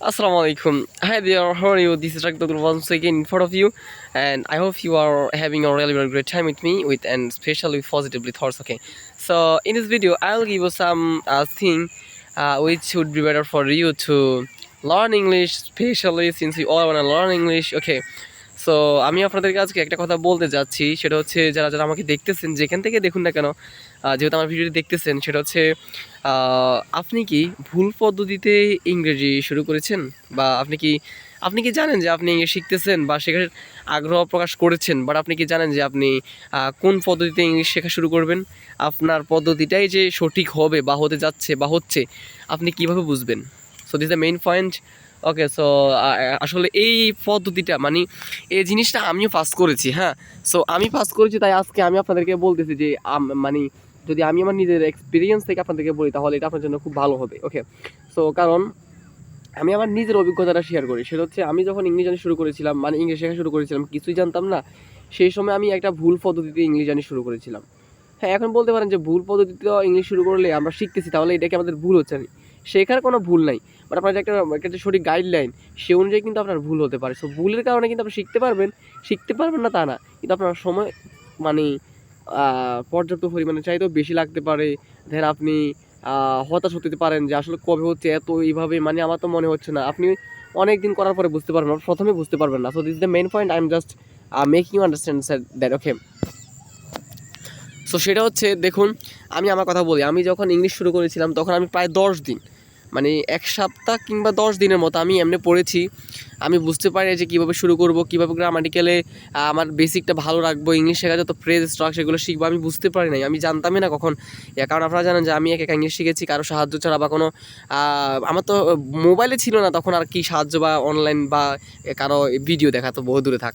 Assalamu alaikum. Hi there, how are you? This is Ragdor once again in front of you, and I hope you are having a really, really great time with me, with and especially positively thoughts. Okay, so in this video, I'll give you some uh, thing uh, which would be better for you to learn English, especially since you all wanna learn English. Okay. So আমি আপনাদেরকে আজকে একটা কথা বলতে যাচ্ছি, সেটা হচ্ছে যারা যারা আমাকে দেখতেছেন, যেখান থেকে দেখুন না কেন যেহেতু আমার ভিডিওটি দেখতেছেন, সেটা হচ্ছে আপনি কি ভুল পদ্ধতিতে ইংরেজি শুরু করেছেন? বা আপনি কি আপনি কি জানেন যে আপনি ইংরেজি শিখতেছেন বা শেখার আগ্রহ প্রকাশ করেছেন বাট আপনি কি জানেন যে আপনি কোন পদ্ধতিতে ইংলিশ শেখা শুরু করবেন? আপনার পদ্ধতিটাই যে সঠিক হবে বা হতে যাচ্ছে বা হচ্ছে, আপনি কীভাবে বুঝবেন? So this the main point okay so আসলে এই পদ্ধতিটা মানে এই জিনিসটা আমিও পাস করেছি হ্যাঁ? সো আমি পাস করেছি, তাই আজকে আমি আপনাদেরকে বলতেছি যে মানে যদি আমি আমার নিজের এক্সপিরিয়েন্স থেকে আপনাদেরকে বলি, তাহলে এটা আপনার জন্য খুব ভালো হবে ওকে সো কারণ আমি আমার নিজের অভিজ্ঞতাটা শেয়ার করি, সেটা হচ্ছে আমি যখন ইংলিশ জানি শুরু করেছিলাম মানে ইংলিশ শেখা শুরু করেছিলাম, কিছুই জানতাম না, সেই সময় আমি একটা ভুল পদ্ধতিতে ইংলিশ জানি শুরু করেছিলাম। হ্যাঁ এখন বলতে পারেন যে, ভুল পদ্ধতিতে ইংলিশ শুরু করলে আমরা শিখতেছি, তাহলে এটাকে আমাদের ভুল হচ্ছে? না শেখার কোনো ভুল নাই। বাট আপনার একটা একটা সঠিক গাইডলাইন সে অনুযায়ী কিন্তু আপনার ভুল হতে পারে। সো ভুলের কারণে কিন্তু আপনি শিখতে পারবেন। শিখতে পারবেন না তা না। কিন্তু আপনার সময় মানে পর্যাপ্ত পরিমাণে চাইতেও বেশি লাগতে পারে। দেন আপনি হতাশ হতে পারেন যে আসলে কবে হচ্ছে, এত এইভাবে মানে আমার তো মনে হচ্ছে না। আপনি অনেক দিন করার পরে বুঝতে পারবেন প্রথমে বুঝতে পারবেন না। So this the main point I am just making you understand that okay so সেটা হচ্ছে, দেখুন, আমি আমার কথা বলি। আমি যখন ইংলিশ শুরু করেছিলাম, তখন আমি প্রায় দশ দিন মানে এক সপ্তাহ কিংবা দশ দিনের মতো আমি এমনি পড়েছি। আমি বুঝতে পারি যে কীভাবে শুরু করব, কীভাবে গ্রামাটিক্যালে আমার বেসিকটা ভালো রাখব ইংলিশ শেখা যত ফ্রেজ স্ট্রাকচার সেগুলো শিখব, আমি বুঝতে পারি নাই। আমি জানতামই না কখন। কারণ আপনারা জানেন যে আমি এক এক ইংলিশ শিখেছি, কারও সাহায্য ছাড়া বা কোনো আমার তো মোবাইলে ছিল না তখন আর কি সাহায্য বা অনলাইন বা কারও ভিডিও দেখা তো বহু দূরে থাক।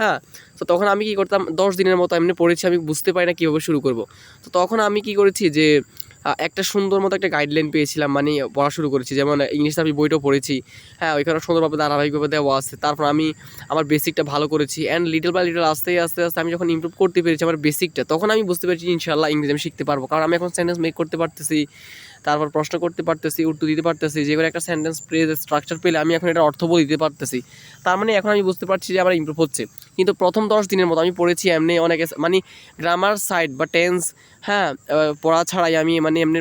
হ্যাঁ তো তখন আমি কি করতাম, দশ দিনের মতো এমনি পড়েছি, আমি বুঝতে পারি না কীভাবে শুরু করব। তো তখন আমি কি করেছি যে একটা সুন্দর মতো একটা গাইডলাইন পেয়েছিলাম মানে পড়া শুরু করেছি। যেমন ইংলিশ আমি বইটাও পড়েছি। হ্যাঁ ওইখানে সুন্দরভাবে ধারাবাহিকভাবে দেওয়া আছে। তারপর আমি আমার বেসিকটা ভালো করেছি। অ্যান্ড লিটল বাই লিটল আস্তে আস্তে আস্তে আমি যখন ইম্প্রুভ করতে পেরেছি আমার বেসিকটা তখন আমি বুঝতে পেরেছি ইনশাল্লাহ ইংরেজি আমি শিখতে পারব। কারণ আমি এখন সেন্টেন্স মেক করতে পারতেছি। তারপর প্রশ্ন করতে পারতেছি, উত্তর দিতে পারতেছি, যে একটা সেন্টেন্স ফ্রেজ স্ট্রাকচার পেলে আমি এখন এটা অর্থ বলে দিতে পারতেছি। তার মানে এখন আমি বুঝতে পারছি যে আমার ইম্প্রুভ হচ্ছে। কিন্তু প্রথম দশ দিনের মতো আমি পড়েছি এমনি অনেক মানে গ্রামার সাইড বা টেন্স হ্যাঁ পড়া ছাড়াই আমি মানে এমনি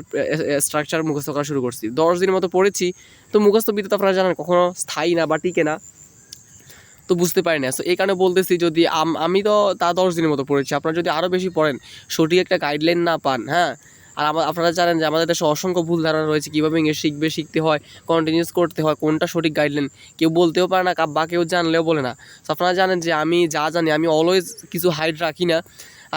স্ট্রাকচার মুখস্থ করা শুরু করছি। দশ দিনের মতো পড়েছি, তো মুখস্থ বিদ্যুৎ আপনারা জানেন কখনো স্থায়ী না বা টিকে না, তো বুঝতে পারি না। সো এই কারণে বলতেছি যদি আমি তো তা দশ দিনের মতো পড়েছি, আপনারা যদি আরও বেশি পড়েন, সঠিক একটা গাইডলাইন না পান হ্যাঁ আর আমার আপনারা জানেন যে আমাদের দেশে অসংখ্য ভুল ধারণা রয়েছে, কীভাবে ইংলিশ শিখবে, শিখতে হয় কন্টিনিউস করতে হয়, কোনটা সঠিক গাইডলাইন কেউ বলতেও পারে না বা কেউ জানলেও বলে না। আপনারা জানেন যে আমি যা জানি, আমি অলওয়েজ কিছু হাইড রাখি না।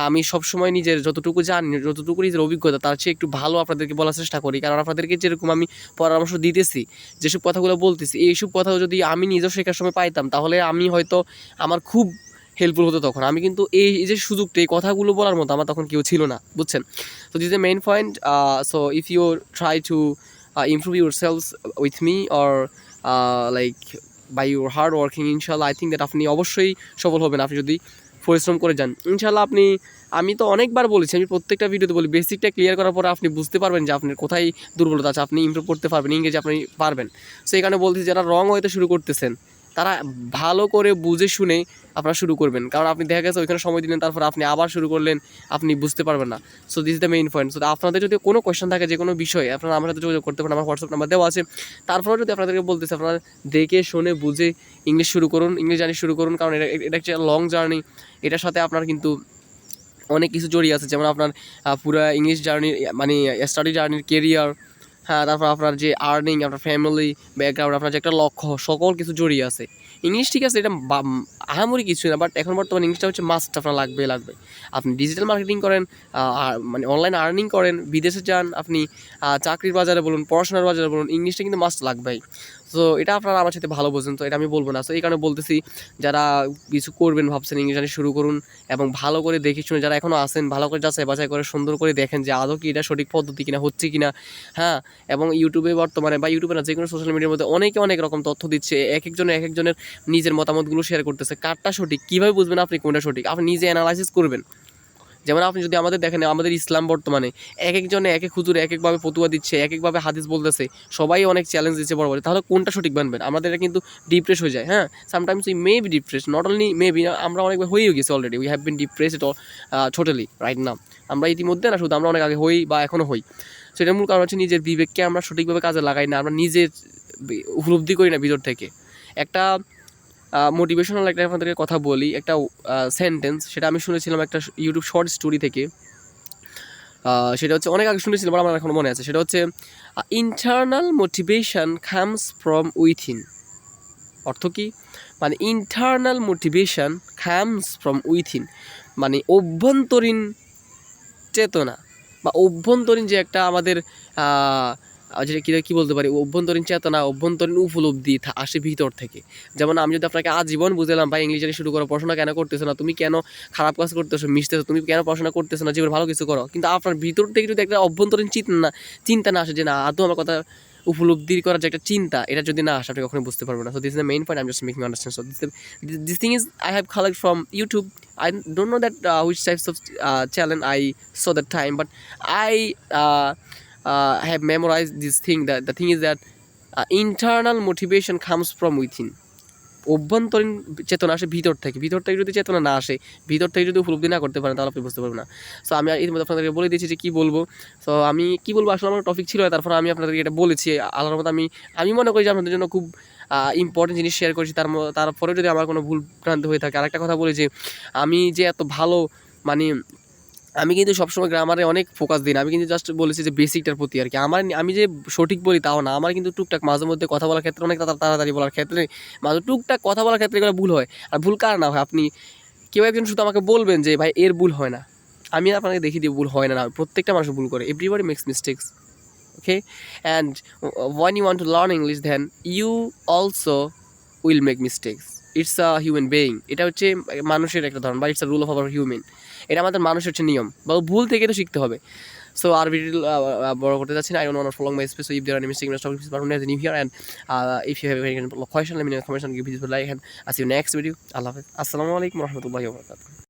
আমি সবসময় নিজের যতটুকু জানি, যতটুকু নিজের অভিজ্ঞতা, তার চেয়ে একটু ভালো আপনাদেরকে বলার চেষ্টা করি। কারণ আপনাদেরকে যেরকম আমি পরামর্শ দিতেছি, যেসব কথাগুলো বলতেছি, এইসব কথা যদি আমি নিজেও শেখার সময় পাইতাম, তাহলে আমি হয়তো আমার খুব হেল্পফুল হতো তখন। আমি কিন্তু এই যে সুযোগটা, এই কথাগুলো বলার মতো আমার তখন কেউ ছিল না, বুঝছেন? তো this a main point so if you try to improve your sales with me or like by your hard working ইনশাল্লাহ আই থিঙ্ক দ্যাট আপনি অবশ্যই সফল হবেন। আপনি যদি পরিশ্রম করে যান ইনশাল্লাহ আপনি, আমি তো অনেকবার বলেছি, আমি প্রত্যেকটা ভিডিওতে বলি বেসিকটা ক্লিয়ার করার পরে আপনি বুঝতে পারবেন যে আপনার কোথায় দুর্বলতা আছে, আপনি ইমপ্রুভ করতে পারবেন ইংরেজি আপনি পারবেন। সেই কারণে বলতেছি, যারা রং হইতে শুরু করতেছেন তারা ভালো করে বুঝে শুনে আপনারা শুরু করবেন। কারণ আপনি দেখা গেছে ওইখানে সময় দিলেন, তারপর আপনি আবার শুরু করলেন, আপনি বুঝতে পারবেন না। So this the main point so আপনাদের যদি কোনো কোয়েশ্চেন থাকে, যে কোনো বিষয়ে, আপনারা আমার সাথে যোগাযোগ করতে পারেন, আমার হোয়াটসঅ্যাপ নাম্বার দেওয়া আছে। তারপরেও যদি আপনাদেরকে বলতেছে, আপনারা দেখে, শুনে, বুঝে ইংলিশ শুরু করুন ইংলিশ জানি শুরু করুন, কারণ এটা এটা একটা লং জার্নি এটার সাথে আপনার কিন্তু অনেক কিছু জড়িয়ে আছে। যেমন আপনার পুরো ইংলিশ জার্নি মানে স্টাডি জার্নির কেরিয়ার হ্যাঁ তারপর আপনার যে আর্নিং আপনার ফ্যামিলি ব্যাকগ্রাউন্ড আপনার যে একটা লক্ষ্য, সকল কিছু জড়িয়ে আছে। ইংলিশ ঠিক আছে, এটা আহামরি কিছু না বাট এখন বর্তমানে ইংলিশটা হচ্ছে মাস্ট আপনার লাগবে লাগবে। আপনি ডিজিটাল মার্কেটিং করেন মানে অনলাইন আর্নিং করেন, বিদেশে যান, আপনি চাকরির বাজারে বলুন, পড়াশোনার বাজারে বলুন ইংলিশটা কিন্তু মাস্ট লাগবেই। তো এটা আপনারা আমার সাথে ভালো বোঝেন, তো এটা আমি বলব না। তো এই কারণে বলতেছি, যারা কিছু করবেন, ভাবছেন ইংলিশ জানি শুরু করুন এবং ভালো করে দেখে শুনে যারা এখনও আসেন ভালো করে যাচাই বাছাই করে সুন্দর করে দেখেন যে আদৌ কি এটা সঠিক পদ্ধতি কিনা, হচ্ছে কিনা। হ্যাঁ এবং ইউটিউবে বর্তমানে বা ইউটিউবে না যে কোনো সোশ্যাল মিডিয়ার মধ্যে অনেকে অনেক রকম তথ্য দিচ্ছে, এক একজনের এক একজনের নিজের মতামতগুলো শেয়ার করতেছে। কারটা সঠিক? কীভাবে বুঝবেন আপনি কোনটা সঠিক? আপনি নিজে অ্যানালাইসিস করবেন। যেমন আপনি যদি আমাদের দেখেন, আমাদের ইসলাম বর্তমানে এক একজনে এক এক হুজুরে এক একভাবে ফতুয়া দিচ্ছে এক একভাবে হাদিস বলতেছে, সবাই অনেক চ্যালেঞ্জ দিচ্ছে বড় বড়। তাহলে কোনটা সঠিক বানবেন আমাদের এটা কিন্তু ডিপ্রেস হয়ে যায় হ্যাঁ? Sometimes we may be depress not only may be আমরা অনেকবার হয়েও গেছি already we have been depress it totally right নাম আমরা ইতিমধ্যে না, শুধু আমরা অনেক আগে হই বা এখনও হই। সো এটার মূল কারণ হচ্ছে নিজের বিবেককে আমরা সঠিকভাবে কাজে লাগাই না, আমরা নিজের উপলব্ধি করি না ভিতর থেকে। একটা মোটিভেশনাল একটা আপনাদেরকে কথা বলি, একটা সেন্টেন্স সেটা আমি শুনেছিলাম একটা ইউটিউব শর্ট স্টোরি থেকে। সেটা হচ্ছে, অনেক আগে শুনেছিলাম আমার এখন মনে আছে। সেটা হচ্ছে internal motivation comes from within অর্থ কি? মানে internal motivation comes from within মানে অভ্যন্তরীণ চেতনা বা অভ্যন্তরীণ যে একটা আমাদের যেটা কী কী বলতে পারি? অভ্যন্তরীণ চেতনা অভ্যন্তরীণ উপলব্ধি আসে ভিতর থেকে। যেমন আমি যদি আপনাকে আজীবন বুঝলাম ভাই ইংলিশ শুরু করো পড়াশোনা কেন করতেছো না? তুমি কেন খারাপ কাজ করতেছো? মিশতেছো? তুমি কেন পড়াশোনা করতেছো না? জীবনে ভালো কিছু করো? কিন্তু আপনার ভিতর থেকে যদি একটা অভ্যন্তরীণ চিন্তা না চিন্তা না আসে যে না আদৌ আমার কথা উপলব্ধি করার যে একটা চিন্তা এটা যদি না আসে আপনি কখনোই বুঝতে পারবেন না। So this is the main point I am just making understand so this this thing is I have collect from YouTube I that uh, which types of uh, challenge I saw that time, but I uh, have memorized this thing. That the thing is that uh, internal motivation comes from within. অভ্যন্তরীণ চেতনা আসে ভিতর থেকে। ভিতর থেকে যদি চেতনা না আসে ভিতর থেকে যদি উপলব্ধি না করতে পারেন তাহলে আপনি বুঝতে পারবেন না। সো আমি ইতিমধ্যে আপনাদেরকে বলে দিয়েছি যে কী বলব। সো আমি কী বলব? আসলে আমার টপিক ছিল তারপর আমি আপনাদেরকে এটা বলেছি। আল্লাহর মতো আমি আমি মনে করি যে আপনাদের জন্য খুব ইম্পর্টেন্ট জিনিস শেয়ার করেছি। তার ম- তারপরে যদি আমার কোনো ভুল ভ্রান্তি হয়ে থাকে আরেকটা কথা বলি যে আমি যে এত ভালো মানে আমি কিন্তু সবসময় গ্রামারে অনেক ফোকাস দিই না। আমি কিন্তু জাস্ট বলেছি যে বেসিকটার প্রতি আর কি। আমার আমি যে সঠিক বলি তাও না। আমার কিন্তু টুকটাক মাঝে মধ্যে কথা বলার ক্ষেত্রে অনেক তাড়া- তাড়াতাড়ি বলার ক্ষেত্রে মাঝে টুকটাক কথা বলার ক্ষেত্রে এগুলো ভুল হয়। আর ভুল কার না হয়? আপনি কেউ একজন শুধু আমাকে বলবেন যে, ভাই, এর ভুল হয় না। আমি আপনাকে দেখিয়ে দিই, ভুল হয় না না প্রত্যেকটা মানুষ ভুল করে। Everybody makes mistakes okay and when you want to learn English then you also will make mistakes it's a human being এটা হচ্ছে মানুষের একটা ধরন বা it's a rule of our human এটা আমাদের মানুষের হচ্ছে নিয়ম। বা ভুল থেকে তো শিখতে হবে। সো আর ভিডিও বড় করতে যাচ্ছি না। I don't my space if there are mistake please as new here and if you have any question give this like and আসি ইউ নেক্সট ভিডিও আল্লাহ হাফেজ আসসালামু আলাইকুম রাহমাতুল্লাহি ওয়া বারাকাতুহু